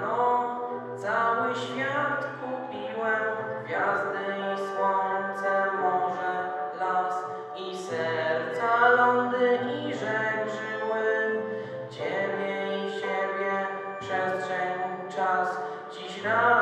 rano cały świat kupiłem, gwiazdy i słońce, morze, las i serca, lądy i rzek żyły, ciebie i siebie, przestrzeń, czas, dziś rano.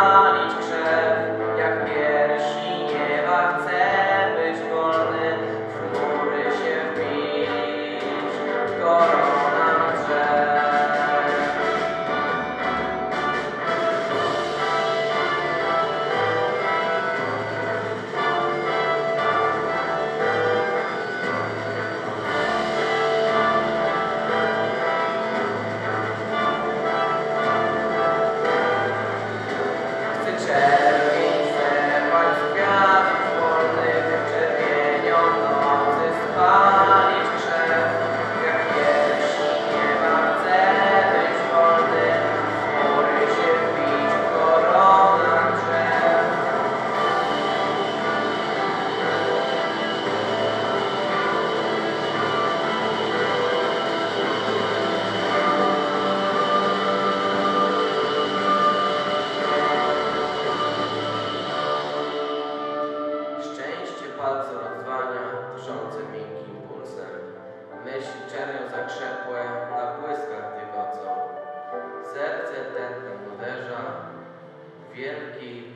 Yeah. wielkiej